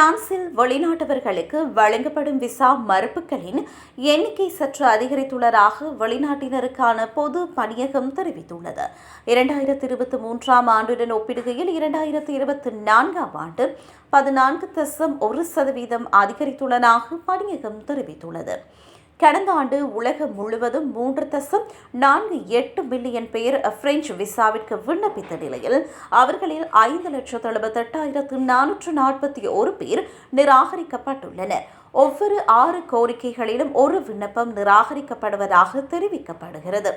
பிரான்சில் வெளிநாட்டவர்களுக்கு வழங்கப்படும் விசா மறுப்புகளின் எண்ணிக்கை சற்று அதிகரித்துள்ளதாக வெளிநாட்டினருக்கான பொது பணியகம் தெரிவித்துள்ளது. இரண்டாயிரத்தி இருபத்தி மூன்றாம் ஆண்டுடன் ஒப்பிடுகையில் இரண்டாயிரத்தி இருபத்தி நான்காம் ஆண்டு பதினான்கு தசம் ஒரு சதவீதம் அதிகரித்துள்ளதாக பணியகம் தெரிவித்துள்ளது. கடந்த ஆண்டு உலகம் முழுவதும் மூன்று தசம் நான்கு எட்டு மில்லியன் பேர் பிரெஞ்சு விசாவிற்கு விண்ணப்பித்த நிலையில் அவர்களில் ஐந்து லட்சத்து எழுபத்தெட்டாயிரத்து நானூற்று நாற்பத்தி ஒரு பேர் நிராகரிக்கப்பட்டுள்ளனர். ஒவ்வொரு ஆறு கோரிக்கைகளிலும் ஒரு விண்ணப்பம் நிராகரிக்கப்படுவதாக தெரிவிக்கப்படுகிறது.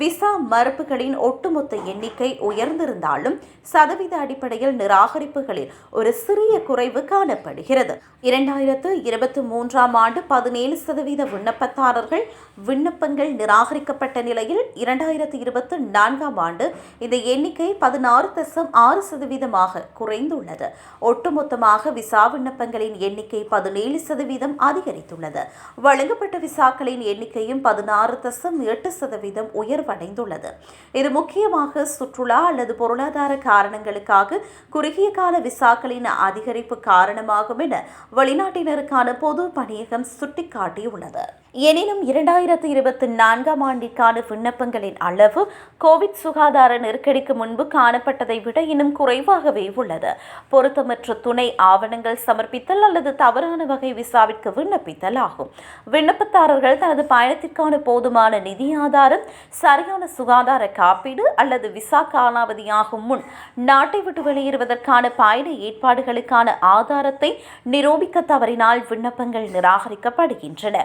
விசா மறுப்புகளின் ஒட்டுமொத்த எண்ணிக்கை உயர்ந்திருந்தாலும் சதவீத அடிப்படையில் நிராகரிப்புகளில் ஒரு சிறிய குறைவு காணப்படுகிறது. இரண்டாயிரத்து இருபத்தி மூன்றாம் ஆண்டு பதினேழு சதவீத விண்ணப்பதாரர்கள் விண்ணப்பங்கள் நிராகரிக்கப்பட்ட நிலையில் இரண்டாயிரத்து இருபத்தி நான்காம் ஆண்டு இந்த எண்ணிக்கை பதினாறு தசம் ஆறு சதவீதமாக குறைந்துள்ளது. ஒட்டுமொத்தமாக விசா விண்ணப்பங்களின் எண்ணிக்கை பதினேழு சதவீதம் அதிகரித்துள்ளது. வழங்கப்பட்ட விசாக்களின் எண்ணிக்கையும் பதினாறு தசம் எட்டு சதவீதம் விரிவடைந்துள்ளது இது முக்கியமாக சுற்றுலா அல்லது பொருளாதார காரணங்களுக்காக குறுகிய கால விசாக்களின் அதிகரிப்பு காரணமாகும் என வெளிநாட்டினருக்கான பொது பணியகம் சுட்டிக்காட்டியுள்ளது. எனினும் இரண்டாயிரத்தி இருபத்தி நான்காம் ஆண்டிற்கான விண்ணப்பங்களின் அளவு கோவிட் சுகாதார நெருக்கடிக்கு முன்பு காணப்பட்டதை விட இன்னும் குறைவாகவே உள்ளது. பொருத்தமற்ற துணை ஆவணங்கள் சமர்ப்பித்தல் அல்லது தவறான வகை விசாவிற்கு விண்ணப்பித்தல் ஆகும். விண்ணப்பதாரர்கள் தனது பயணத்திற்கான போதுமான நிதி ஆதாரம் சரியான சுகாதார காப்பீடு அல்லது விசா காலாவதியாகும் முன் நாட்டை விட்டு வெளியேறுவதற்கான பயண ஏற்பாடுகளுக்கான ஆதாரத்தை நிரூபிக்க தவறினால் விண்ணப்பங்கள் நிராகரிக்கப்படுகின்றன.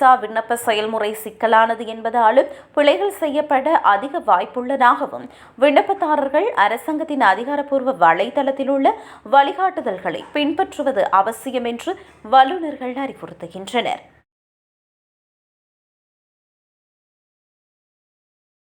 விசா விண்ணப்ப செயல்முறை சிக்கலானது என்பதாலும் பிழைகள் செய்யப்பட அதிக வாய்ப்புள்ளதாகவும் விண்ணப்பதாரர்கள் அரசாங்கத்தின் அதிகாரப்பூர்வ வலைதளத்தில் உள்ள வழிகாட்டுதல்களை பின்பற்றுவது அவசியம் என்று வல்லுநர்கள் அறிவுறுத்துகின்றனர்.